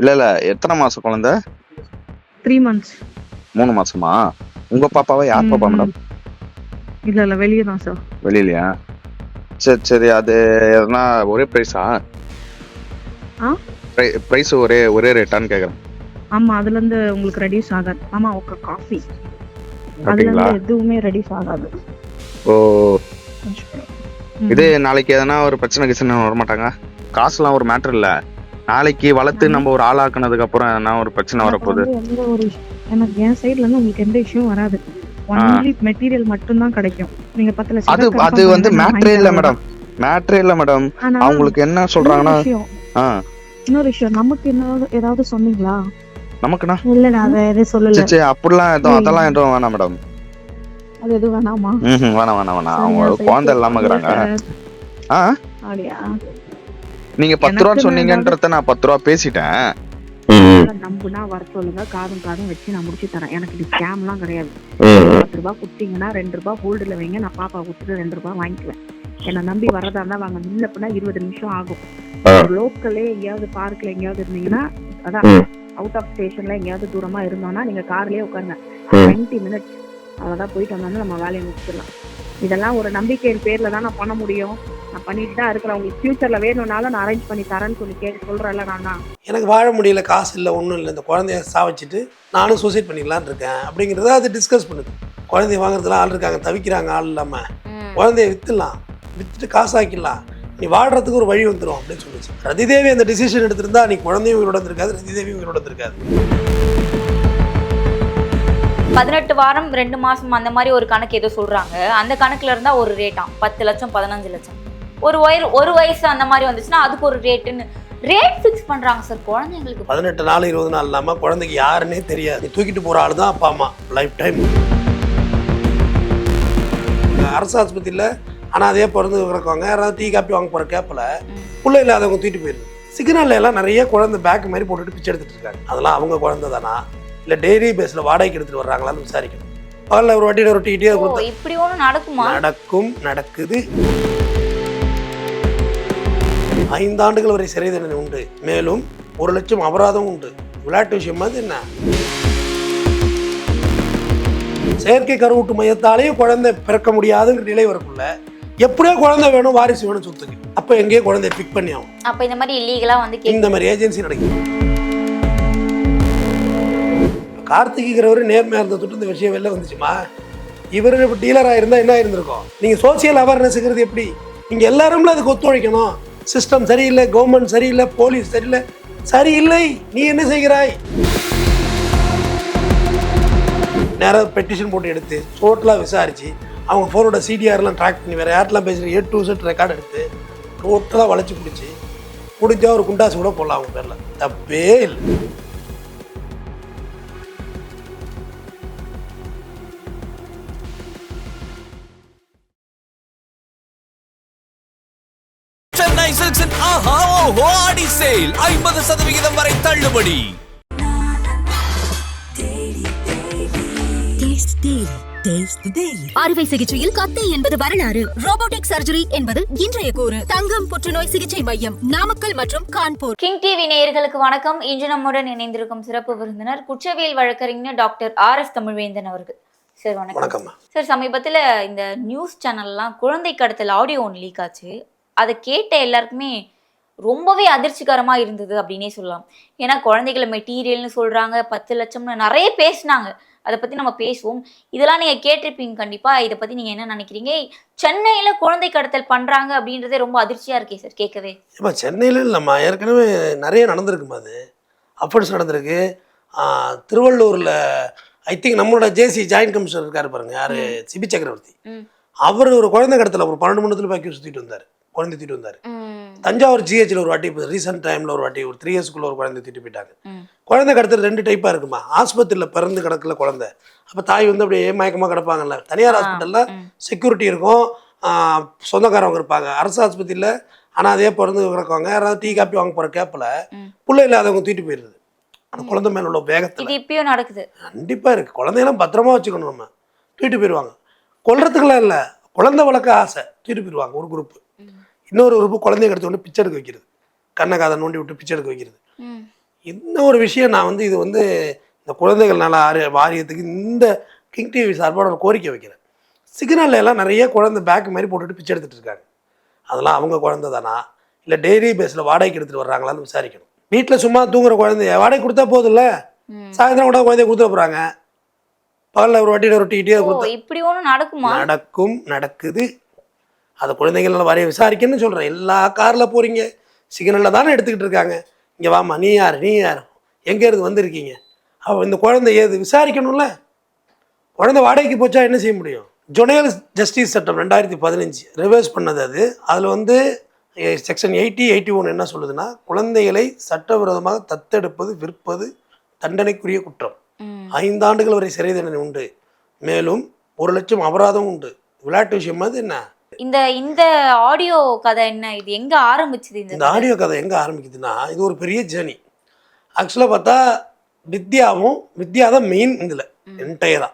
இல்ல இல்ல. எத்தனை மாசம் குழந்தை? த்ரீ மந்த்ஸ் மூணு மாசமா? உங்க பாப்பாவா யார் பாப்பா மேடம் இல்ல இல்ல. வெளியே தான் சார் வெளியிலயா சரி சரி. அது எதனா ஒரே ப்ரைஸா ஆ? ப்ரைஸ் ஒரே ஒரே ரேட்டான்னு கேக்குறேன். ஆமா அதுல இருந்து உங்களுக்கு ரெடியூஸ் ஆகாது. ஆமா ஓகே காஃபி அதுல இருந்து எதுவுமே ரெடியூஸ் ஆகாது. ஓ. இது நாளைக்கு எதனா ஒரு பிரச்சனை கிச்சனை வரமாட்டாங்க? காசுலாம் ஒரு மேட்டர் இல்ல? நாளைக்கு வளர்த்து நம்ம ஒரு ஆளாக்குனதுக்கு அப்புறம் எதனா ஒரு பிரச்சனை வரப்போகுது? எந்த ஒரு எனக்கு என் சைடுல இருந்து உங்களுக்கு எந்த இஷ்யூவும் வராது. ஒன்லி மெட்டீரியல் மட்டும் தான் கிடைக்கும். நீங்க பத்து லட்சம் அது அது வந்து நான் மேட்ரே இல்ல மேடம் மேட்ரே இல்ல மேடம் அவங்களுக்கு என்ன சொல்றாங்கன்னா இன்னொரு விஷயம். நமக்கு என்ன ஏதாவது சொன்னீங்களா? நமக்குண்ணா இல்ல அதை எதுவும் சொல்லல. சரி அப்படிலாம் எதுவும். அதெல்லாம் எதுவும் வேணாம் மேடம் அது எதுவும் வேணாமா? ம் வேணாம் வேணாம் வேணாம். அவங்க குழந்தை இல்லாம இருக்கிறாங்க. சார். ஆ? அப்படியா? நீங்க பத்து நான் சொன்னீங்கன்றத நான் பத்து ரூபா பேசிட்டேன். நம்புனா வர சொல்லுங்க. காதும் காதும் வச்சு நான் முடிச்சு தரேன். எனக்கு இது ஸ்கேம்லாம் கிடையாது. பத்து ரூபாய் கொடுத்தீங்கன்னா ரெண்டு ரூபாய் ஹோல்டுல வைங்க. நான் பாப்பா கொடுத்துட்டு ரெண்டு ரூபாய் வாங்கிக்குவேன். என்னை நம்பி வரதா இருந்தா வாங்க. பின்னா இருபது நிமிஷம் ஆகும். லோக்கலே எங்கேயாவது பார்க்ல எங்கேயாவது இருந்தீங்கன்னா அதான் அவுட் ஆஃப் ஸ்டேஷன்ல எங்கேயாவது தூரமா இருந்தோம்னா நீங்க கார்லயே உட்காருங்க. டுவெண்ட்டி மினிட்ஸ் அவ்வளோதான் போயிட்டு வந்தோம்னா நம்ம வேலையை முடிச்சிடலாம். இதெல்லாம் ஒரு நம்பிக்கையின் பேர்ல தான் நான் பண்ண முடியும். நான் பண்ணிட்டு தான் இருக்கிறேன். உங்களுக்கு ஃபியூச்சர்ல வேணும்னாலும் நான் அரேஞ்ச் பண்ணி தரேன்னு சொல்லி கேட்டு சொல்றேன்ல நான். எனக்கு வாழ முடியல காசு இல்லை ஒன்றும் இல்லை. இந்த குழந்தைய சாவச்சிட்டு நானும் சூசைட் பண்ணிக்கலான்னு இருக்கேன். அப்படிங்கிறத அது டிஸ்கஸ் பண்ணுது. குழந்தைய வாங்குறதுலாம் ஆள் இருக்காங்க தவிக்கிறாங்க ஆள் இல்லாமல் குழந்தைய விற்றுலாம் விற்றுட்டு காசாக்கிடலாம் நீ வாழ்றதுக்கு ஒரு வழி வந்துடும் அப்படின்னு சொல்லுச்சு. ரதிதேவி அந்த டிசிஷன் எடுத்திருந்தா நீ குழந்தையும் உயிரோட இருந்திருக்காது ரதிதேவியும் உயிரோட இருந்திருக்காது. பதினெட்டு வாரம் ரெண்டு மாசம் அந்த மாதிரி ஒரு கணக்கு ஏதோ சொல்றாங்க. அந்த கணக்குல இருந்தா ஒரு ரேட்டாம் பத்து லட்சம் பதினஞ்சு லட்சம். ஒரு வயது ஒரு வயசு அந்த மாதிரி வந்துச்சுன்னா அதுக்கு ஒரு ரேட்டுன்னு ரேட் ஃபிக்ஸ் பண்றாங்க சார் குழந்தைங்களுக்கு. பதினெட்டு நாள் இருபது நாள் இல்லாமல் குழந்தைக்கு யாருன்னே தெரியாது. தூக்கிட்டு போகிற ஆள் தான் அப்பா அம்மா. லைஃப் டைம் அரசு ஆஸ்பத்திரியில் ஆனால் அதே பிறந்து கிடக்குவாங்க யாராவது டீ காப்பி வாங்க போகிற கேப்பில் புள்ள இல்லாதவங்க தூக்கிட்டு போயிருது சிக்னல்ல எல்லாம் நிறைய குழந்தை பேக் மாதிரி போட்டுட்டு பிச்சை எடுத்துட்டு இருக்காங்க. அதெல்லாம் அவங்க குழந்தை தானா? இல்லை டெய்லி பேஸில் வாடகைக்கு எடுத்துட்டு வர்றாங்களான்னு விசாரிக்கணும். பகலில் ஒரு வாட்டி ரொட்டிக்கிட்டே இப்படி ஒண்ணு நடக்குமா? நடக்கும் நடக்குது. ஐந்தாண்டுகள் வரை சிறை தண்டனை உண்டு. மேலும் ஒரு லட்சம் அபராதம் உண்டு. விளையாட்டு விஷயம் வந்து என்ன? செயற்கை கருவூட்டு மையத்தாலேயே குழந்தை பிறக்க முடியாதுங்கிற நிலை வரக்குள்ள எப்படியோ குழந்தை வேணும் வாரிசு வேணும் சொத்துக்கு. அப்போ எங்கேயோ குழந்தைய பிக் பண்ணி ஆகும் அப்ப இந்த மாதிரி இல்லீகலா வந்து இந்த மாதிரி ஏஜென்சி நடக்குது. கார்த்திகிக்கிறவர் நேர்மையாக இருந்த தொட்டு இந்த விஷயம் வெளில வந்துச்சுமா? இவர் டீலராக இருந்தால் என்ன இருந்திருக்கும் நீங்கள் சோசியல் அவேர்னஸ்ங்கிறது எப்படி? நீங்கள் எல்லாருமே அதுக்கு ஒத்துழைக்கணும். சிஸ்டம் சரியில்லை கவர்மெண்ட் சரியில்லை போலீஸ் சரியில்லை. சரியில்லை நீ என்ன செய்கிறாய்? நேராக பெட்டிஷன் போட்டு எடுத்து டோட்டலாக விசாரித்து அவங்க ஃபோனோட சிடிஆர்லாம் ட்ராக் பண்ணி வேறு யார்ட்டெலாம் பேசுகிற ஏ டூ செட் ரெக்கார்டு எடுத்து டோட்டலாக வளைச்சி பிடிச்சி பிடிச்சா ஒரு குண்டாசு கூட போடலாம் அவங்க பேரில். தப்பே இல்லை. சேல் ஐம்பது சதவிகிதம் வரை தள்ளுபடி. அறுவை சிகிச்சையில் கத்தை என்பது வரலாறு. ரோபோட்டிக் சர்ஜரி என்பது இன்றைய கூறு. தங்கம் புற்றுநோய் சிகிச்சை மையம் நாமக்கல் மற்றும் கான்பூர். கிங் டிவி நேயர்களுக்கு வணக்கம். இன்று நம்முடன் இணைந்திருக்கும் சிறப்பு விருந்தினர் குற்றவியல் வழக்கறிஞர் டாக்டர் ஆர் எஸ் தமிழ்வேந்தன் அவர்கள். சார் வணக்கம். சார் சமீபத்தில் இந்த நியூஸ் சேனல்லாம் குழந்தை கடத்தல் ஆடியோ ஒன்று லீக் ஆச்சு. அதை கேட்ட எல்லாருக்குமே ரொம்பவே அதிர்ச்சிகரமாக இருந்தது அப்படின்னே சொல்லலாம். ஏன்னா குழந்தைகளை மெட்டீரியல்னு சொல்கிறாங்க பத்து லட்சம்னு நிறைய பேசுனாங்க. அதை பற்றி நம்ம பேசுவோம். இதெல்லாம் நீங்கள் கேட்டிருப்பீங்க கண்டிப்பாக இதை பற்றி நீங்கள் என்ன நினைக்கிறீங்க? சென்னையில் குழந்தை கடத்தல் பண்ணுறாங்க அப்படின்றதே ரொம்ப அதிர்ச்சியாக இருக்கே சார் கேட்கவே. இப்போ சென்னையில் இல்லைம்மா ஏற்கனவே நிறைய நடந்திருக்குமா அது. அஃபர்ட்ஸ் நடந்திருக்கு. திருவள்ளூரில் ஐ திங்க் நம்மளோட ஜேசி ஜாயின்ட் கமிஷனர் இருக்காரு பாருங்க. யார்? சிபி சக்கரவர்த்தி. அவர் ஒரு குழந்தை கடத்தல ஒரு பன்னெண்டு மணி பாக்கி சுற்றிட்டு வந்தார். குழந்தை தூக்கிட்டு வந்தார். தஞ்சாவூர் ஜிஹெச்சில் ஒரு வாட்டி இப்போ ரீசெண்ட் டைமில் ஒரு வாட்டி ஒரு த்ரீ இயர்ஸ்க்குள்ள ஒரு குழந்தை தூக்கிட்டு போயிட்டாங்க. குழந்தை கடத்தல் ரெண்டு டைப்பாக இருக்குமா? ஆஸ்பத்திரியில் பிறந்து கிடக்கல குழந்தை. அப்போ தாய் வந்து அப்படியே மயக்கமாக கிடப்பாங்கல்ல. தனியார் ஹாஸ்பிட்டலில். செக்யூரிட்டி இருக்கும். சொந்தக்காரவங்க இருப்பாங்க. அரசு ஆஸ்பத்திரியில் ஆனால் அதே பிறந்து கிடக்குவாங்க யாராவது டீ காப்பி வாங்க போகிற கேப்பில். புள்ள இல்லாதவங்க தூக்கிட்டு போயிடுது அந்த குழந்தை மேல உள்ள வேகத்தில். இப்பயும் நடக்குது. கண்டிப்பாக இருக்குது குழந்தையெல்லாம் பத்திரமா வச்சுக்கணும் நம்ம. தூக்கிட்டு போயிடுவாங்க. கொல்றதுக்கெல்லாம் இல்லை. குழந்தை வளர்க்க ஆசை. தூக்கிட்டு போயிடுவாங்க ஒரு குரூப் இன்னொரு குரூப் குழந்தைய எடுத்து கொண்டு பிச்சை எடுக்க வைக்கிறது. கண்ணை காதை நோண்டி விட்டு பிச்சை எடுக்க வைக்கிறது. ஒரு விஷயம் நான் வந்து இது வந்து இந்த குழந்தைகள் நல ஆரிய வாரியத்துக்கு இந்த கிங் டிவி சார்பாக ஒரு கோரிக்கை வைக்கிறேன். சிக்னல்ல எல்லாம் நிறைய குழந்தை பேக் மாதிரி போட்டுட்டு பிச்சை எடுத்துட்டு இருக்காங்க. அதெல்லாம் அவங்க குழந்தை தானா? இல்லை டெய்லி பேஸில் வாடகைக்கு எடுத்துகிட்டு வர்றாங்களான்னு விசாரிக்கணும். வீட்டில் சும்மா தூங்குற குழந்தைய வாடகை கொடுத்தா போதும்ல? ம். சாயந்தரம் கூட குழந்தைய கொடுத்துட போகிறாங்க பகலில் ஒரு வாட்டி ஒரு டீ ஓ கொடுத்தா இப்படி ஒண்ணும் நடக்குமா? நடக்கும் நடக்குது. அது குழந்தைகள் வரைய விசாரிக்கணும்னு சொல்கிறேன் எல்லா காரில் போகிறீங்க சிக்னலில் தானே எடுத்துக்கிட்டு இருக்காங்க. இங்கே வாம்மா நீ யார் நீ யார்? எங்கே இருந்து வந்திருக்கீங்க? அவ இந்த குழந்தை ஏது விசாரிக்கணும்ல? குழந்தை வாடகைக்கு போச்சா என்ன செய்ய முடியும்? ஜொனேல் ஜஸ்டிஸ் சட்டம் ரெண்டாயிரத்தி பதினஞ்சு ரிவர்ஸ் பண்ணது அது. அதில் வந்து செக்ஷன் எயிட்டி எயிட்டி ஒன் என்ன சொல்லுதுன்னா குழந்தைகளை சட்டவிரோதமாக தத்தெடுப்பது விற்பது தண்டனைக்குரிய குற்றம். ஐந்தாண்டுகள் வரை சிறை தண்டனை உண்டு. மேலும் ஒரு லட்சம் அபராதம் உண்டு. விளையாட்டு விஷயம் அது என்ன? இந்த இந்த ஆடியோ கதை என்ன இது? எங்க ஆரம்பிச்சது இந்த ஆடியோ கதை? எங்கே ஆரம்பிக்குதுன்னா இது ஒரு பெரிய ஜேர்னி ஆக்சுவலாக பார்த்தா வித்யாவும் வித்யா தான் மெயின் இதில் என்டையராக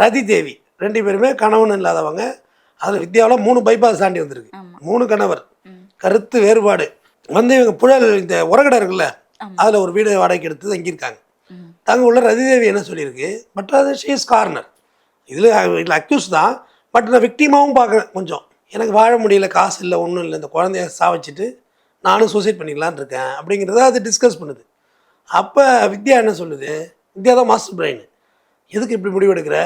ரதி தேவி ரெண்டு பேருமே கணவன் இல்லாதவங்க. அதில் வித்யாவில் மூணு பைபாஸ் தாண்டி வந்திருக்கு. மூணு கணவர். கருத்து வேறுபாடு. வந்து இவங்க புழல் இந்த உரகடை இருக்குல்ல. அதில் ஒரு வீடு வாடகைக்கு எடுத்து தங்கியிருக்காங்க. தங்க உள்ள ரதிதேவி என்ன சொல்லியிருக்கு? பட் அது ஷீஸ் கார்னர் இதில் இதில் அக்யூஸ் தான். பட் நான் விக்டிமாவும் பார்க்குறேன் கொஞ்சம். எனக்கு வாழ முடியல காசு இல்லை ஒன்றும் இல்லை இந்த குழந்தைய சாவச்சிட்டு நானும் சூசைட் பண்ணிக்கலான்னு இருக்கேன் அப்படிங்கிறத அது டிஸ்கஸ் பண்ணுது. அப்போ வித்யா என்ன சொல்லுது? வித்யா தான் மாஸ்டர் பிரெயின் எதுக்கு இப்படி முடிவெடுக்கிற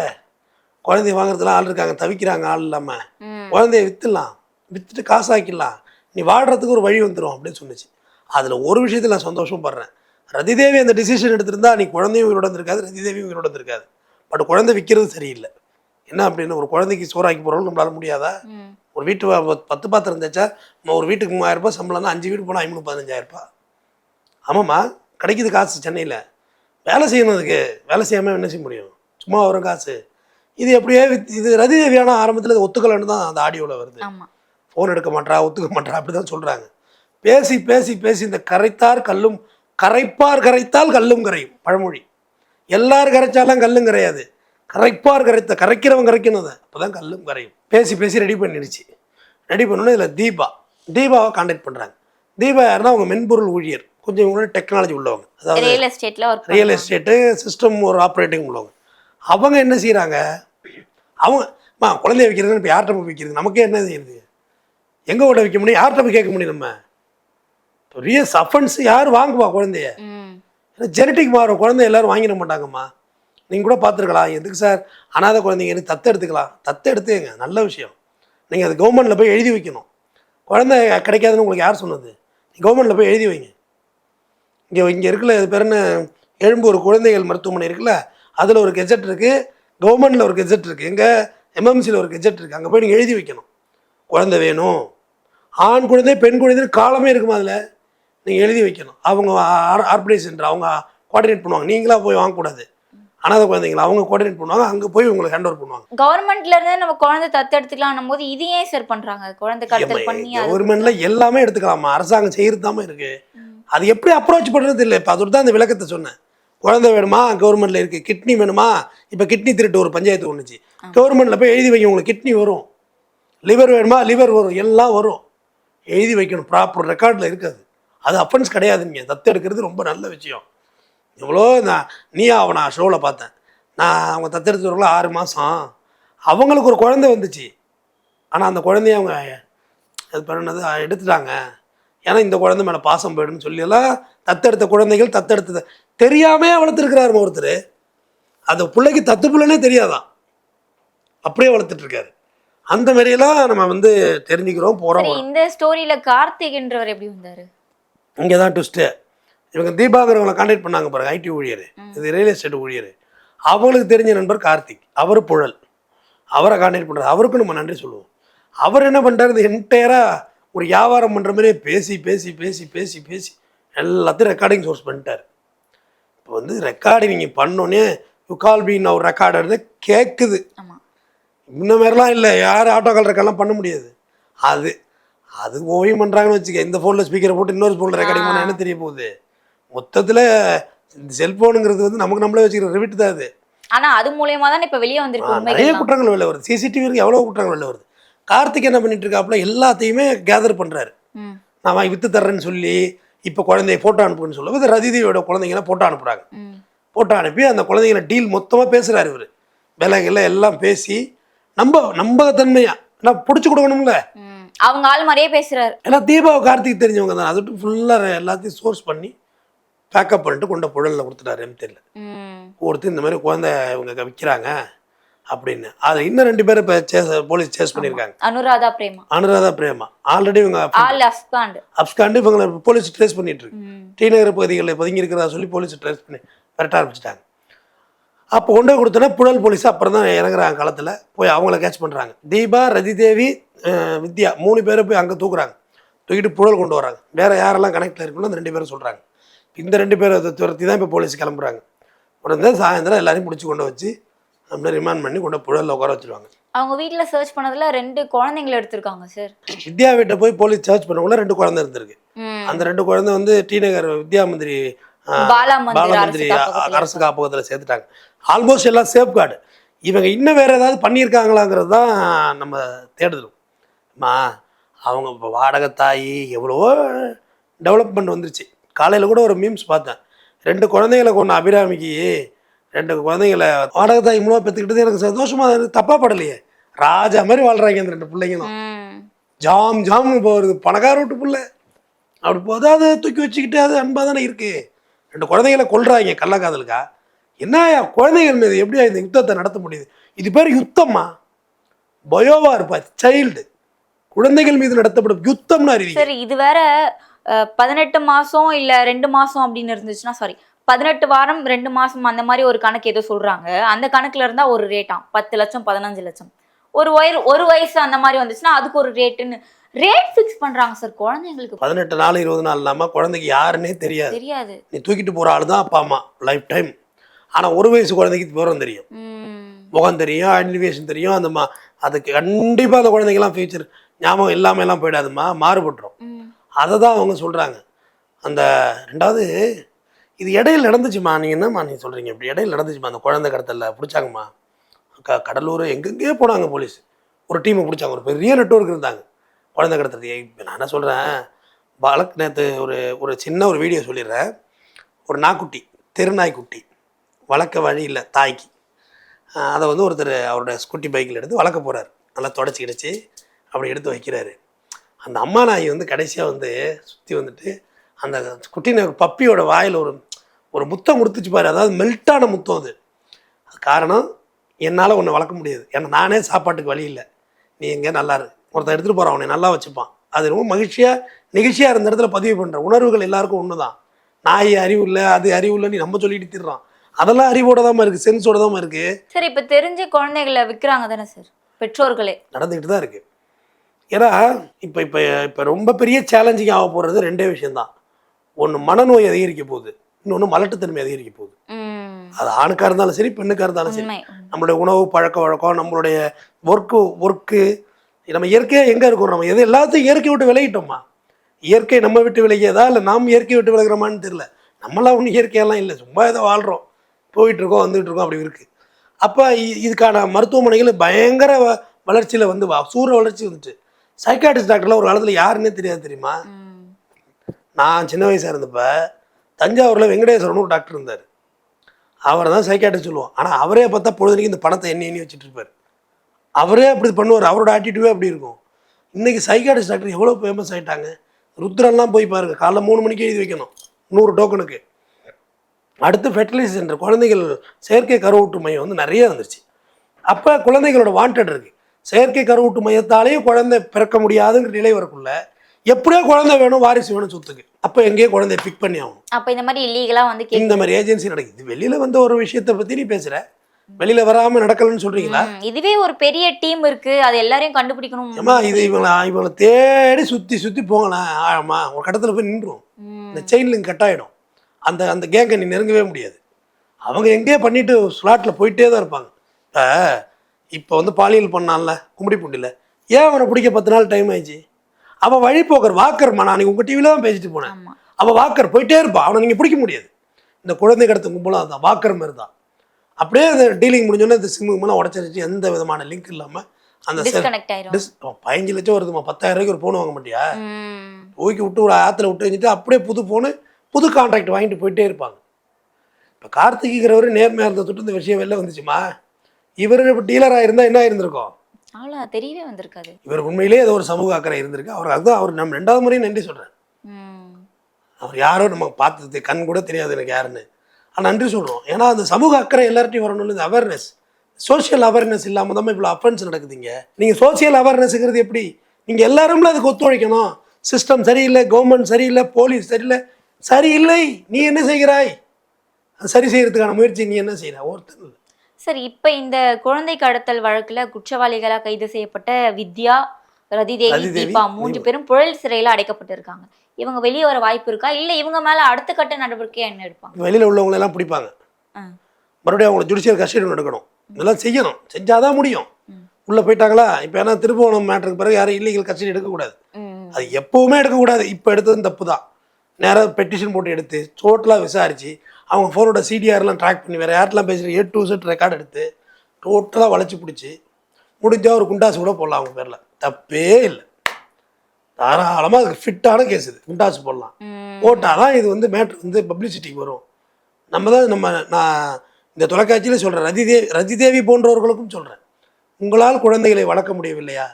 குழந்தைய வாங்குறதுலாம் ஆள் இருக்காங்க தவிக்கிறாங்க ஆள் இல்லாமல். குழந்தைய விற்றுலாம் விற்றுட்டு காசாக்கிடலாம் நீ வாழ்கிறதுக்கு ஒரு வழி வந்துடும் அப்படின்னு சொன்னுச்சு. அதில் ஒரு விஷயத்தில் நான் சந்தோஷம் படுறேன் ரதிதேவி அந்த டிசிஷன் எடுத்திருந்தா நீ குழந்தையும் உயிரோட இருந்திருக்காது ரதிதேவியும் உயிரோட இருந்திருக்காது. பட் குழந்தை விற்கிறது சரியில்லை. என்ன அப்படின்னு ஒரு குழந்தைக்கு சோறாக்கி போகிறோம் நம்மளால முடியாதா. ஒரு வீட்டு பத்து- பத்து பாத்திரம் இருந்துச்சா நம்ம ஒரு வீட்டுக்கு மூவாயிரம் ரூபாய் சம்பளம்னா அஞ்சு வீடு போனால் ஐநூறு பதினஞ்சாயிரம் ரூபாய். ஆமாம்மா கிடைக்குது காசு சென்னையில். வேலை செய்யணும் அதுக்கு. வேலை செய்யாமல் என்ன செய்ய முடியும்? சும்மா வரும் காசு. இது எப்படியே வித்- இது ரதிதேவியான ஆரம்பத்தில் இது ஒத்துக்கலன்னு தான் அந்த ஆடியோவில் வருது. ஃபோன் எடுக்க மாட்டா ஒத்துக்க மாட்டா அப்படி தான் சொல்கிறாங்க பேசி பேசி பேசி இந்த கரைத்தார் கல்லும் கரைப்பார் கரைத்தால் கல்லும் கரையும் பழமொழி. எல்லாரும் கரைச்சாலும் கல்லும் கரையாது. கரைப்பார் கரைத்த கரைக்கிறவன் கரைக்கணும் அதை அப்போ தான் கல்லும் கரையும். பேசி பேசி ரெடி பண்ணிடுச்சு. ரெடி பண்ணோன்னே இதில் தீபா தீபாவை காண்டாக்ட் பண்ணுறாங்க தீபா யாருன்னா அவங்க மென்பொருள் ஊழியர். கொஞ்சம் இவங்களோட டெக்னாலஜி உள்ளவங்க. அதாவது ரியல் எஸ்டேட்ல ஒர்க் ரியல் எஸ்டேட்டு சிஸ்டம் ஒரு ஆப்ரேட்டிங் உள்ளவங்க. அவங்க என்ன செய்கிறாங்க அவங்க மா குழந்தைய வைக்கிறது இப்போ யார்கிட்ட போய் வைக்கிறது? நமக்கே என்ன செய்யுது எங்கே கூட வைக்க முடியும்? யார்கிட்ட போய் கேட்க முடியும் நம்ம? பெரிய சஃபன்ஸ் யார் வாங்குவா குழந்தைய? ஜெனட்டிக் மாறும். குழந்தை எல்லாரும் வாங்கிட மாட்டாங்கம்மா. நீங்கள் கூட பார்த்துருக்கலாம். எதுக்கு சார்? அனாதை குழந்தைங்க எனக்கு தத்து எடுத்துக்கலாம்? தத்து எடுத்துங்க. நல்ல விஷயம். நீங்கள் அது கவர்மெண்ட்டில் போய் எழுதி வைக்கணும். குழந்தை கிடைக்காதுன்னு உங்களுக்கு யார் சொன்னது? கவர்மெண்ட்டில் போய் எழுதி வைங்க. இங்கே இங்கே இருக்குல்ல இது பேர் என்ன? எழும்பூர் குழந்தைகள் மருத்துவமனை இருக்குல்ல அதில் ஒரு கெஜெட் இருக்குது கவர்மெண்ட்டில் ஒரு கெஜெட் இருக்குது எங்கே? எம்எம்சியில் ஒரு கெஜெட் இருக்குது அங்கே போய் நீங்கள் எழுதி வைக்கணும். குழந்தை வேணும். ஆண் குழந்தை பெண் குழந்தைன்னு காலமே இருக்குமா அதில்? நீங்கள் எழுதி வைக்கணும். அவங்க ஆர்பனைஸ் சென்டர் அவங்க கோஆர்டினேட் பண்ணுவாங்க. நீங்களாக போய் வாங்கக்கூடாது. அனாதை குழந்தைங்களா அவங்க கோஆர்டினேட் பண்ணுவாங்க அங்கே போய் உங்களுக்கு ஹேண்ட் ஓவர் பண்ணுவாங்க. கவர்மெண்ட்ல இருந்தே நம்ம குழந்தை தத்தெடுத்துக்கலாம் போது இது ஏன் சார் பண்றாங்க? குழந்தை கடத்தல் பண்ணி கவர்மெண்ட்ல எல்லாமே எடுத்துக்கலாமா அரசாங்கம் செய்யறது தாம இருக்கு. அது எப்படி அப்ரோச் பண்றது இல்லை. இப்போ அதோட தான் அந்த விளக்கத்தை சொன்னேன். குழந்தை வேணுமா? கவர்மெண்ட்ல இருக்கு. கிட்னி வேணுமா? இப்போ கிட்னி திருட்டு ஒரு பஞ்சாயத்து ஒண்ணுச்சு. கவர்மெண்ட்ல போய் எழுதி வைங்க உங்களுக்கு கிட்னி வரும். லிவர் வேணுமா? லிவர் வரும். எல்லாம் வரும். எழுதி வைக்கணும். ப்ராப்பர் ரெக்கார்டில் இருக்காது. அது அஃபென்ஸ் கிடையாது நீங்கள் தத்து எடுக்கிறது ரொம்ப நல்ல விஷயம். எவ்வளோ நான் நீயா அவனை ஷோவில் பார்த்தேன். நான் அவங்க தத்தெடுத்தவர்கள ஆறு மாதம் அவங்களுக்கு ஒரு குழந்தை வந்துச்சு. ஆனால் அந்த குழந்தைய அவங்க அது பண்ணது எடுத்துட்டாங்க. ஏன்னா இந்த குழந்தை மேலே பாசம் போயிடுன்னு சொல்லி எல்லாம் தத்தெடுத்த குழந்தைகள் தத்தெடுத்தது. தெரியாமே வளர்த்துருக்கிறாரு ஒருத்தர்? அந்த பிள்ளைக்கு தத்து பிள்ளைனே தெரியாதான் அப்படியே வளர்த்துட்டு இருக்காரு அந்த மாதிரியெல்லாம் நம்ம வந்து தெரிஞ்சுக்கிறோம் போகிறோம் இந்த ஸ்டோரியில கார்த்திக்ன்றவர் எப்படி வந்தாரு? இங்கே தான் ட்விஸ்ட்டு இவங்க தீபாங்கிறவங்களை கான்டாக்ட் பண்ணாங்க பாருங்க ஐடி ஊழியர். இது ரியல் எஸ்டேட் ஊழியர். அவங்களுக்கு தெரிஞ்ச நண்பர் கார்த்திக். அவர் புழல். அவரை கான்டாக்ட் பண்ணுறாரு அவருக்கும் நம்ம நன்றி சொல்லுவோம். அவர் என்ன பண்ணிட்டாரு இந்த என்டையராக ஒரு வியாபாரம் பண்ணுற மாதிரியே பேசி பேசி பேசி பேசி பேசி எல்லாத்தையும் ரெக்கார்டிங் சோர்ஸ் பண்ணிட்டார். இப்போ வந்து ரெக்கார்டிங் நீங்கள் பண்ணோன்னே யூ கால் பீன் அவர் ரெக்கார்டர் கேட்குது இந்த மாதிரிலாம் இல்லை. யார் ஆட்டோ கால் ரெக்கார்ட்லாம் பண்ண முடியாது. அது அது ஓவியம் பண்ணுறாங்கன்னு வச்சுக்க இந்த ஃபோனில் ஸ்பீக்கரை போட்டு இன்னொரு ஃபோனில் ரெக்கார்டிங் பண்ணால் என்ன தெரிய போகுது? மொத்தத்தில் இந்த செல்ஃபோனுங்கிறது வந்து நமக்கு நம்மளே வச்சுக்கிற ரிவிட் தான் அது. ஆனா அது மூலியமா தான் இப்ப வெளியே வந்திருக்கு நிறைய குற்றங்கள் வெளில வருது. சிசிடிவி எவ்வளோ குற்றங்கள் வெளில வருது? கார்த்திக் என்ன பண்ணிட்டு இருக்காப்புல எல்லாத்தையுமே கேதர் பண்ணுறாரு ம். நான் விற்று தர்றேன்னு சொல்லி இப்போ குழந்தைய ஃபோட்டோ அனுப்புன்னு சொல்லுவோம் இது ரதிதேவியோட குழந்தைங்கள ஃபோட்டோ அனுப்புகிறாங்க ம். ஃபோட்டோ அனுப்பி அந்த குழந்தைங்கள டீல் மொத்தமாக பேசுகிறாரு இவர். விலைகளை எல்லாம் பேசி நம்ப நம்பகத்தன்மையாக நான் பிடிச்சி கொடுக்கணும்ல. அவங்க ஆள் மாதிரியே பேசுறாரு. ஏன்னா தீபாவை கார்த்திக் தெரிஞ்சவங்க தான். அதுட்டு ஃபுல்லாக எல்லாத்தையும் சோர்ஸ் பண்ணி பேக்கப் பண்ணிட்டு கொண்ட புழலில் கொடுத்துட்டாரு எம்டியில் ம். கொடுத்து இந்த மாதிரி குழந்தை இவங்க விற்கிறாங்க அப்படின்னு. அது இன்னும் ரெண்டு பேரும் இப்போ சேஸ் போலீஸ் சேஸ் பண்ணியிருக்காங்க. அனுராதா பிரேமா. அனுராதா பிரேமா. ஆல்ரெடி இவங்க அப்ஸ்காண்டு இவங்களை போலீஸ் ட்ரேஸ் பண்ணிட்டு இருக்கு. டி நகர் பகுதிகளில் பதுங்கி இருக்கிறதா சொல்லி போலீஸ் ட்ரேஸ் பண்ணி விரட்ட ஆரம்பிச்சிட்டாங்க. அப்போ கொண்டு போய் கொடுத்தோன்னா புழல் போலீஸ் அப்புறம் தான் இறங்குறாங்க களத்தில். போய் அவங்கள கேட்ச் பண்ணுறாங்க தீபா ரதிதேவி வித்யா மூணு பேரை போய் அங்கே தூக்குறாங்க. தூக்கிட்டு புழல் கொண்டு வராங்க வேற யாரெல்லாம் கனெக்டில் இருக்குன்னு அந்த ரெண்டு பேரும் சொல்கிறாங்க இந்த ரெண்டு பேரை துரத்தி தான் இப்போ போலீஸ் கிளம்புறாங்க. உடனே சாயந்தரம் எல்லாரையும் பிடிச்சி கொண்டு வச்சு அப்படியே ரிமாண்ட் பண்ணி கொண்டு புழலில் உட்கார வச்சிருவாங்க. அவங்க வீட்ல சர்ச் பண்ணதுல ரெண்டு குழந்தைங்களை எடுத்திருக்காங்க சார் வித்யா வீட்டை போய் போலீஸ் சர்ச் பண்ணக்குள்ள ரெண்டு குழந்தை இருந்திருக்கு. அந்த ரெண்டு குழந்தை வந்து டி நகர் வித்யா மந்திரி ஆஹ், பாலா மந்திர் பாலா அரசு காப்பகத்துல சேர்த்துட்டாங்க. ஆல்மோஸ்ட் எல்லாம் சேஃப் கார்டு இவங்க இன்னும் வேற ஏதாவது பண்ணியிருக்காங்களாங்கிறது தான் நம்ம தேடுதல். மா அவங்க இப்போ வாடகை தாய் எவ்வளவோ டெவலப்மெண்ட் வந்துருச்சு. காலையில் கூட ஒரு மீம்ஸ் பார்த்தேன். ரெண்டு குழந்தைகளை கொண்ட அபிராமிக்கு ரெண்டு குழந்தைகளை வாடகை தாய் மூலமாக பெற்றுக்கிட்டது எனக்கு சந்தோஷமா இருக்கு தப்பா படலையே. ராஜா மாதிரி வாழ்றாங்க அந்த ரெண்டு பிள்ளைங்களும். ஜாம் ஜாம்னு போகிறது பணக்கார வீட்டு புள்ள. அப்படி போது அதை தூக்கி வச்சுக்கிட்டு அது அன்பாக தானே இருக்கு. ரெண்டு குழந்தைகளை கொல்றாங்க கள்ளக்காதலுக்கா என்னயா குழந்தைகள் மீது எப்படியா இந்த யுத்தத்தை நடத்த முடியுது? இது பேர் யுத்தமா? பயோவா இருப்பா சைல்டு குழந்தைகள் மீது நடத்தப்படும் யுத்தம்னு அறிவிங்க. சரி இது வேற பதினெட்டு மாசம் இல்ல ரெண்டு மாசம் அப்படின்னு இருந்துச்சுன்னா சாரி பதினெட்டு வாரம் ரெண்டு மாசம் அந்த மாதிரி ஒரு கணக்கு ஏதோ சொல்றாங்க. அந்த கணக்குல இருந்தா ஒரு ரேட்டாம் பத்து லட்சம் பதினஞ்சு லட்சம். ஒரு வயர் ஒரு வயசு அந்த மாதிரி வந்துச்சுன்னா அதுக்கு ஒரு ரேட்டுன்னு ரேட் ஃபிக்ஸ் பண்றாங்க சார் குழந்தைங்களுக்கு. பதினெட்டு நாள் இருபது நாள் இல்லாமல் குழந்தைக்கு யாருன்னே தெரியாது. தெரியாது. நீ தூக்கிட்டு போகிற ஆள் தான் அப்பா அம்மா லைஃப் டைம் ஆனால் ஒரு வயசு குழந்தைக்கு விவரம் தெரியும். முகம் தெரியும் ஐடென்டிஃபிகேஷன் தெரியும் அந்த அதுக்கு கண்டிப்பாக அந்த குழந்தைங்கலாம் ஃபியூச்சர் ஞாபகம் இல்லாமல் எல்லாம் போயிடாதும்மா மாறுபட்டுரும். அதை தான் அவங்க சொல்கிறாங்க அந்த ரெண்டாவது இது இடையில நடந்துச்சுமா? நீங்கள் என்னம்மா நீங்கள் சொல்கிறீங்க இப்படி இடையில நடந்துச்சுமா? அந்த குழந்தை கடத்தலில் பிடிச்சாங்கம்மா? க கடலூர் எங்கெங்கேயோ போனாங்க போலீஸ். ஒரு டீமை பிடிச்சாங்க ஒரு பெரிய நெட்வொர்க் இருந்தாங்க. குழந்தை கடத்துறது. இப்போ நான் என்ன சொல்கிறேன் பாலக் நேற்று ஒரு ஒரு சின்ன ஒரு வீடியோ சொல்லிடுறேன். ஒரு நாய்க்குட்டி தெருநாய்க்குட்டி வளர்க்க வழி இல்லை தாய்க்கு. அதை வந்து ஒருத்தர் அவரோட ஸ்கூட்டி பைக்கில் எடுத்து வளர்க்க போகிறார் நல்லா தொடச்சி கிடச்சி அப்படி எடுத்து வைக்கிறாரு. அந்த அம்மா நாய் வந்து கடைசியாக வந்து சுற்றி வந்துட்டு அந்த குட்டி நாய் பப்பியோட வாயில் ஒரு ஒரு முத்தம் கொடுத்துச்சு பாரு. அதாவது மெல்ட்டான முத்தம் அது. அது காரணம் என்னால் உன்னை வளர்க்க முடியாது. ஏன்னா நானே சாப்பாட்டுக்கு வழி இல்லை. நீ எங்கே நல்லா இரு. ஒருத்தன் எடுத்துகிட்டு போகிறான் உன்னை நல்லா வச்சுப்பான். அது ரொம்ப மகிழ்ச்சியாக நெகிழ்ச்சியாக இருந்த இடத்துல பதிவு பண்ணுற உணர்வுகள் எல்லாருக்கும் ஒன்று தான் நாய் அறிவு இல்லை அது அறிவு இல்லைன்னு நம்ம சொல்லிட்டு திடுறான் அதெல்லாம் அறிவோட தான் இருக்குது சென்ஸோட தான் இருக்குது சரி இப்ப தெரிஞ்ச குழந்தைகளை விக்கிறாங்க தானே சார் பெற்றோர்களே. நடந்துக்கிட்டு தான் இருக்குது ஏன்னா இப்போ இப்போ இப்போ ரொம்ப பெரிய சேலஞ்சிங் ஆக போகிறது ரெண்டே விஷயம்தான். ஒன்று மனநோய் அதிகரிக்க போகுது. இன்னொன்று மலட்டுத்தன்மை அதிகரிக்க போகுது. அது ஆணுக்காக இருந்தாலும் சரி பெண்ணுக்காக இருந்தாலும் சரி. நம்மளுடைய உணவு பழக்க வழக்கம் நம்மளுடைய ஒர்க்கு ஒர்க்கு நம்ம இயற்கையாக எங்கே இருக்கோம் நம்ம? எது எல்லாத்தையும் இயற்கை விட்டு விலகிட்டோமா? இயற்கை நம்ம விட்டு விலகியதா இல்லை நாம் இயற்கை விட்டு விலகிறோமான்னு தெரியல. நம்மளாம் ஒன்றும் இயற்கையெல்லாம் இல்லை. சும்மா ஏதோ வாழ்கிறோம் போயிட்டு இருக்கோம் வந்துட்டு இருக்கோம் அப்படி இருக்குது அப்போ இதுக்கான மருத்துவமனைகள் பயங்கர வளர்ச்சியில் வந்து வா சூற வளர்ச்சி வந்துட்டு சைக்காட்டிஸ்ட் டாக்டர்லாம் ஒரு காலத்தில் யாருன்னே தெரியாது தெரியுமா. நான் சின்ன வயசாக இருந்தப்ப தஞ்சாவூரில் வெங்கடேஸ்வரன் ஒரு டாக்டர் இருந்தார். அவரை தான் சைக்காட்டிஸ்ட் சொல்லுவோம். ஆனால் அவரே பார்த்தா பொழுதுனைக்கு இந்த பணத்தை எண்ணி எண்ணி வச்சுட்டு இருப்பார். அவரே அப்படி பண்ணுவார். அவரோட ஆட்டிடியூடே அப்படி இருக்கும். இன்னைக்கு சைக்காட்டிஸ்ட் டாக்டர் எவ்வளோ ஃபேமஸ் ஆயிட்டாங்க? ருத்ரெல்லாம் போய் பாருங்க. காலைல மூணு மணிக்கு எழுதி வைக்கணும். நூறு டோக்கனுக்கு அடுத்து ஃபெர்டிலைஸ் சென்டர் குழந்தைகள் செயற்கை கருவூட்டு மையம் வந்து நிறைய வந்துருச்சு. அப்போ குழந்தைகளோட வாண்டட் இருக்கு. செயற்கை கருவூட்டு மையத்தாலேயும் குழந்தை பிறக்க முடியாதுங்கிற நிலை வரக்குள்ள எப்படியோ குழந்தை வேணும் வாரிசு வேணும் சொத்துக்கு. அப்போ எங்கேயோ குழந்தைய பிக் பண்ணி ஆகணும். அப்ப இந்த மாதிரி இல்லீகலா வந்து இந்த மாதிரி ஏஜென்சி நடக்குது. வெளியில வந்த ஒரு விஷயத்தை பத்தி நீ பேசுற. வெளியில வராம நடக்கலன்னு சொல்றீங்களா. இதுவே ஒரு பெரிய டீம் இருக்கு. அது எல்லாரையும் கண்டுபிடிக்கணும். ஏமா இது இவங்களை இவங்களை தேடி சுத்தி சுத்தி போங்களேன் ஆமா ஒரு கட்டத்துல போய் நின்றும். இந்த செயின் லிங்க் கட் ஆயிடும். அந்த அந்த கேங்கை நீ நெருங்கவே முடியாது. அவங்க எங்கேயோ பண்ணிட்டு ஸ்லாட்ல போயிட்டே தான் இருப்பாங்க. இப்போ இப்போ வந்து பாலியல் பண்ணான்ல கும்படிப்பூண்டியில் ஏன் அவனை பிடிக்க பத்து நாள் டைம் ஆயிடுச்சு? அவன் வழிபோக்கர் வாக்கர்மா நான் உங்கள் டிவியில் தான் பேசிட்டு போனேன் அவன் வாக்கர் போயிட்டே இருப்பான் அவனை நீங்கள் பிடிக்க முடியாது. இந்த குழந்தை கடத்த கும்பலும் அதுதான் வாக்கர் மாதிரி தான். அப்படியே அந்த டீலிங் முடிஞ்சோடனே இந்த சிம்மு மேலே உடச்சிருச்சு. எந்த விதமான லிங்க் இல்லாமல் அந்த பதினஞ்சு லட்சம் வருதுமா பத்தாயிரம் ரூபாய்க்கு ஒரு ஃபோன் வாங்க மாட்டியா? ம். ஊக்கி விட்டு ஒரு ஆற்றுல விட்டு வச்சுட்டு அப்படியே புது ஃபோனு புது கான்ட்ராக்ட் வாங்கிட்டு போயிட்டே இருப்பாங்க. இப்போ கார்த்திகிக்கிறவர் நேர்மையாக இருந்த தொட்டு இந்த விஷயம் வெளில வந்துச்சுமா? இவர் டீலராக இருந்தால் என்ன இருந்திருக்கும்? அவ்வளோ தெரியவே வந்திருக்காது. இவர் உண்மையிலேயே ஏதோ ஒரு சமூக அக்கறை இருந்திருக்கு. அவர் அதுதான் அவர் நம்ம ரெண்டாவது முறையும் நன்றி சொல்கிறேன். அவர் யாரோ நமக்கு பார்த்தது கண் கூட தெரியாது எனக்கு யாருன்னு. ஆனால் நன்றி சொல்கிறோம் ஏன்னா அந்த சமூக அக்கறை எல்லார்ட்டையும் வரணும்னு இந்த அவேர்னஸ் சோஷியல் அவேர்னஸ் இல்லாமல் தான் இவ்வளோ அஃபென்ஸ் நடக்குதுங்க. நீங்கள் சோஷியல் அவேர்னஸ்ங்கிறது எப்படி? நீங்கள் எல்லாருமே அதுக்கு ஒத்துழைக்கணும். சிஸ்டம் சரியில்லை கவர்மெண்ட் சரியில்லை போலீஸ் சரியில்லை. சரியில்லை நீ என்ன செய்கிறாய்? அது சரி செய்யறதுக்கான முயற்சி நீ என்ன செய்கிற ஒருத்தர் இல்லை. சரி இப்ப இந்த குழந்தை கடத்தல் வழக்குல குற்றவாளிகளா கைது செய்யப்பட்ட வித்யா ரதிதேவி தீபா மூன்று. பேரும் புழல் சிறையில அடைக்கப்பட்டிருக்காங்க. இவங்க வெளியே வர வாய்ப்பு இருக்கா? இல்ல இவங்க மேல அடுத்த கட்ட நடவடிக்கை என்ன எடுப்பாங்க? வெளியில் உள்ளவங்களை எல்லாம் பிடிப்பாங்க. மறுபடியும் அவங்களை ஜுடிஷியல் கஸ்டடி எடுக்கணும் இதெல்லாம் செய்யணும். செஞ்சாதான் முடியும். உள்ளே போயிட்டாங்களா? இப்போ ஏன்னா திருப்பவனம் மேட்டருக்கு பிறகு யாரும் இல்லீகல் கஸ்டடி எடுக்கக்கூடாது. அது எப்பவுமே எடுக்கக்கூடாது இப்போ எடுத்ததும் தப்பு தான் நேராக பெட்டிஷன் போட்டு எடுத்து டோட்டலாக விசாரித்து அவங்க ஃபோனோட சிடிஆர்லாம் ட்ராக் பண்ணி வேறு யார்ட்டெலாம் பேசுகிற ஏ டு செட் ரெக்கார்டு எடுத்து டோட்டலாக வளைச்சி பிடிச்சி முடிஞ்சால் ஒரு குண்டாசு கூட போடலாம் அவங்க பேரில். தப்பே இல்லை. தாராளமாக அதுக்கு ஃபிட்டான கேஸ் இது. குண்டாசு போடலாம். ம். போட்டால் தான் இது வந்து மேட்ரு வந்து பப்ளிசிட்டிக்கு வரும். நம்ம தான் நம்ம நான் இந்த தொலைக்காட்சியில் சொல்கிறேன் ரதிதேவி ரதிதேவி போன்றவர்களுக்கும் சொல்கிறேன் உங்களால் குழந்தைகளை வளர்க்க முடியவில்லையா?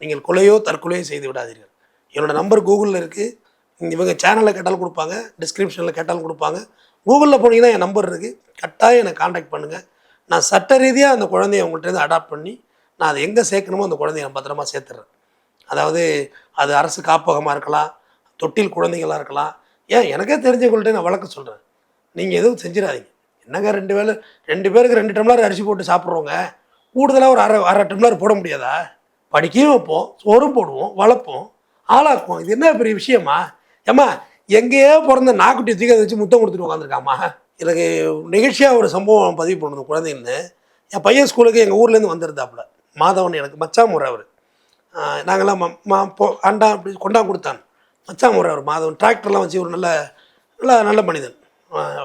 நீங்கள் கொலையோ தற்கொலையோ செய்து விடாதீர்கள். என்னோட நம்பர் கூகுளில் இருக்குது இவங்க சேனலில் கேட்டாலும் கொடுப்பாங்க டிஸ்கிரிப்ஷனில் கேட்டாலும் கொடுப்பாங்க. கூகுளில் போனீங்கன்னா என் நம்பர் இருக்குது கட்டாயம் என்னை காண்டாக்ட் பண்ணுங்கள் நான் சட்ட ரீதியாக அந்த குழந்தைய உங்கள்கிட்ட அடாப்ட் பண்ணி நான் அதை எங்கே சேர்க்கணுமோ அந்த குழந்தைய நான் பத்திரமா சேர்த்துறேன். அதாவது அது அரசு காப்பகமாக இருக்கலாம் தொட்டில் குழந்தைகளாக இருக்கலாம். ஏன்? எனக்கே தெரிஞ்சவங்கள்ட்ட நான் வழக்கு சொல்கிறேன் நீங்கள் எதுவும் செஞ்சிடாதீங்க. என்னங்க ரெண்டு வேலை ரெண்டு பேருக்கு ரெண்டு டம்ளர் அரிசி போட்டு சாப்பிட்றவங்க கூடுதலாக ஒரு அரை அரை டம்ளர் போட முடியாதா? படிக்கவும் வைப்போம் சோறும் போடுவோம் வளர்ப்போம் ஆளாக்குவோம். இது என்ன பெரிய விஷயமா? ஏம்மா எங்கேயோ பிறந்த நாக்குட்டி தூக்கி அதை வச்சு முத்தம் கொடுத்துட்டு உட்காந்துருக்காமா எனக்கு நிகழ்ச்சியாக ஒரு சம்பவம் பதிவு பண்ணணும் குழந்தைங்கன்னு என் பையன் ஸ்கூலுக்கு எங்கள் ஊர்லேருந்து வந்திருந்தாப்புல. மாதவன் எனக்கு மச்சான் முறை அவர் நாங்கள்லாம் மா போ அண்டா அப்படி கொண்டா கொடுத்தான். மச்சான் முறை அவர் மாதவன். டிராக்டர்லாம் வச்சு ஒரு நல்ல நல்ல நல்ல மனிதன்.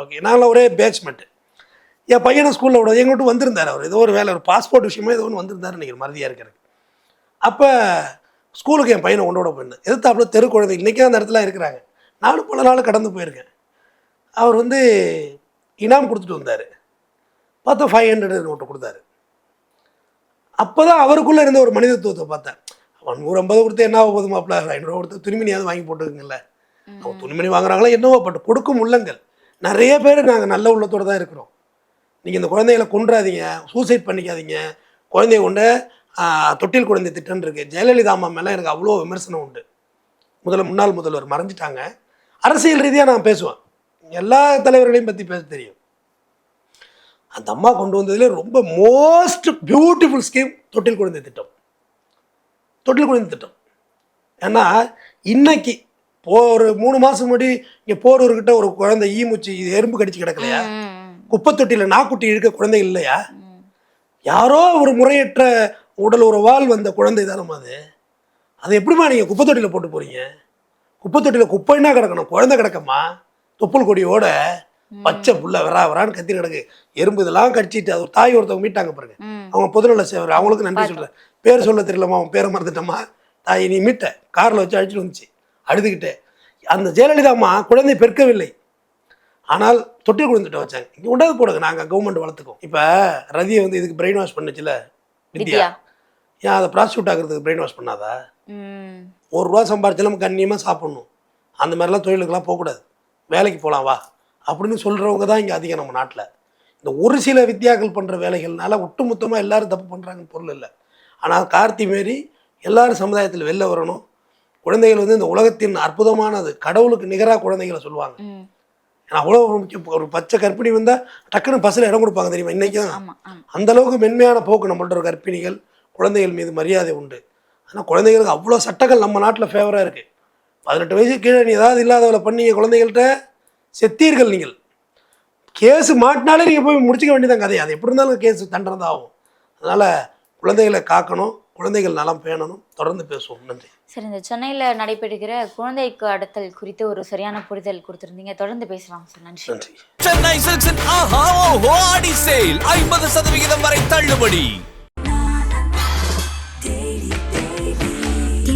ஓகே. நாங்களாம் ஒரே பேட்ச்மெண்ட்டு என் பையனை ஸ்கூலில் விட எங்கிட்ட வந்திருந்தார் அவர். ஏதோ ஒரு வேலை ஒரு பாஸ்போர்ட் விஷயமா ஏதோ ஒன்று வந்திருந்தார் நினைக்கிறேன் மறதியாக இருக்கிறது அப்போ ஸ்கூலுக்கு என் பையனை கொண்டு விட போயிருந்தேன். எதிர்த்தாப்புல தெரு குழந்தை இன்றைக்கே அந்த இடத்துல இருக்கிறாங்க. நானும் பல நாள் கடந்து போயிருக்கேன். அவர் வந்து இனாம் கொடுத்துட்டு வந்தார். பார்த்தா ஃபைவ் ஹண்ட்ரட் நோட்டு கொடுத்தாரு. அப்போ தான் அவருக்குள்ளே இருந்த ஒரு மனிதத்துவத்தை பார்த்தேன். அவன் நூறு ஐம்பது கொடுத்து என்ன போகுது மாப்பிள்ள? ஐநூறுரூவா கொடுத்து துணிமணியாவது வாங்கி போட்டுக்குங்கல்ல. அவங்க துணிமணி வாங்குறாங்களா என்னவோ பட் கொடுக்கும் உள்ளங்கள். நிறைய பேர் நாங்கள் நல்ல உள்ளத்தோடு தான் இருக்கிறோம். நீங்கள் இந்த குழந்தைகளை கொன்றாதீங்க சூசைட் பண்ணிக்காதீங்க. குழந்தைய கொண்டு தொட்டில் குழந்தை திட்டம் இருக்குது ஜெயலலிதா அம்மா மேலே எனக்கு அவ்வளோ விமர்சனம் உண்டு. முதல்ல முன்னாள் முதல்வர் மறைஞ்சிட்டாங்க. அரசியல் ரீதியாக நான் பேசுவேன். எல்லா தலைவர்களையும் பற்றி பேச தெரியும். அந்த அம்மா கொண்டு வந்ததுல ரொம்ப மோஸ்ட் பியூட்டிஃபுல் ஸ்கீம் தொட்டில் குழந்தை திட்டம். தொட்டில் குழந்தை திட்டம். ஏன்னா இன்னைக்கு போ ஒரு மூணு மாதம் முன்னாடி இங்கே போரூர்கிட்ட ஒரு குழந்தை ஈமுச்சி இது எறும்பு கடிச்சு கிடக்கலையா. குப்பை தொட்டியில் நாக்குட்டி இழுக்க குழந்தைகள் இல்லையா. யாரோ ஒரு முறையற்ற உடல் உறவால் வந்த குழந்தை தானம்மா அது. அது எப்படிம்மா நீங்கள் குப்பை தொட்டியில் போட்டு போறீங்க? குப்பை தொட்டியில் குப்பைன்னா கிடக்கணும் குழந்தை கிடக்கம்மா தொப்புள் கொடியோட பச்சை புள்ள வரா வரான்னு கத்தி கிடக்கு. எறும்பு இதெல்லாம் கடிச்சிட்டு அது தாய் ஒருத்தவங்க மீட்டாங்க பாருங்க. அவங்க பொதுநல சேவர் அவங்களுக்கு நன்றி. சொல்கிறேன் பேர் சொல்ல தெரியலம்மா அவன் பேரை மறந்துட்டம்மா. தாய் நீ மீட்ட. காரில் வச்சு அழைச்சிட்டு வந்துச்சு. அழுதுகிட்டே. அந்த ஜெயலலிதா அம்மா குழந்தை பெருக்கவில்லை. ஆனால் தொட்டில் குழந்தைகிட்ட வச்சாங்க. இங்கே உண்டாது போடுங்க நாங்கள் கவர்மெண்ட் வளர்த்துக்கோம். இப்போ ரதியை வந்து இதுக்கு பிரெயின் வாஷ் பண்ணுச்சுல வித்யா? ஏன் அதை ப்ராஸ்டியூட் ஆகிறதுக்கு பிரெயின் வாஷ் பண்ணாதா. ஒரு ரூபா சம்பாரிச்சாலும் நம்ம கண்ணியமாக சாப்பிட்ணும். அந்த மாதிரிலாம் தொழிலுக்கெல்லாம் போகக்கூடாது. வேலைக்கு போகலாம் வா. அப்படின்னு சொல்கிறவங்க தான் இங்கே அதிகம் நம்ம நாட்டில். இந்த ஒரு சில வித்தியாக்கள் பண்ணுற வேலைகள்னால ஒட்டுமொத்தமாக எல்லாரும் தப்பு பண்ணுறாங்கன்னு பொருள் இல்லை. ஆனால் கார்த்தி மாரி எல்லாரும் சமுதாயத்தில் வெளில வரணும். குழந்தைகள் வந்து இந்த உலகத்தின் அற்புதமானது கடவுளுக்கு நிகராக குழந்தைகளை சொல்லுவாங்க. ஏன்னா அவ்வளோ ஒரு முக்கியம் ஒரு பச்சை கர்ப்பிணி வந்தால் டக்குன்னு பஸ்ஸில் இடம் கொடுப்பாங்க தெரியுமா? இன்றைக்கும் ஆமா ஆமா. அந்த அளவுக்கு மென்மையான போக்கு நம்மள்ட்ட ஒரு கர்ப்பிணிகள் குழந்தைகள் மீது மரியாதை உண்டு. ஆனால் குழந்தைகளுக்கு அவ்வளோ சட்டங்கள் நம்ம நாட்டில் ஃபேவராக இருக்குது பதினெட்டு வயசு கீழே நீ ஏதாவது இல்லாதவளை பண்ணீங்க குழந்தைகள்கிட்ட செத்தீர்கள் நீங்கள். கேஸ் மாட்டினாலே நீங்கள் போய் முடிச்சுக்க வேண்டியதான் கதை. அது எப்படி இருந்தாலும் கேஸ் தண்டனை தான் ஆகும். அதனால் குழந்தைகளை காக்கணும் குழந்தைகள் நலம் பேணணும். தொடர்ந்து பேசுவோம். நன்றி. சரி இந்த சென்னையில நடைபெறுகிற குழந்தைக்கு அடுத்தல் குறித்து ஒரு சரியான புரிதல் கொடுத்திருந்தீங்க. தொடர்ந்து பேசலாம் சார். நன்றி. நன்றி. சென்னை சில்க்ஸின் ஆஹா ஓஹோ ஆடி சேல். ஐம்பது சதவிகிதம் வரை தள்ளுபடி.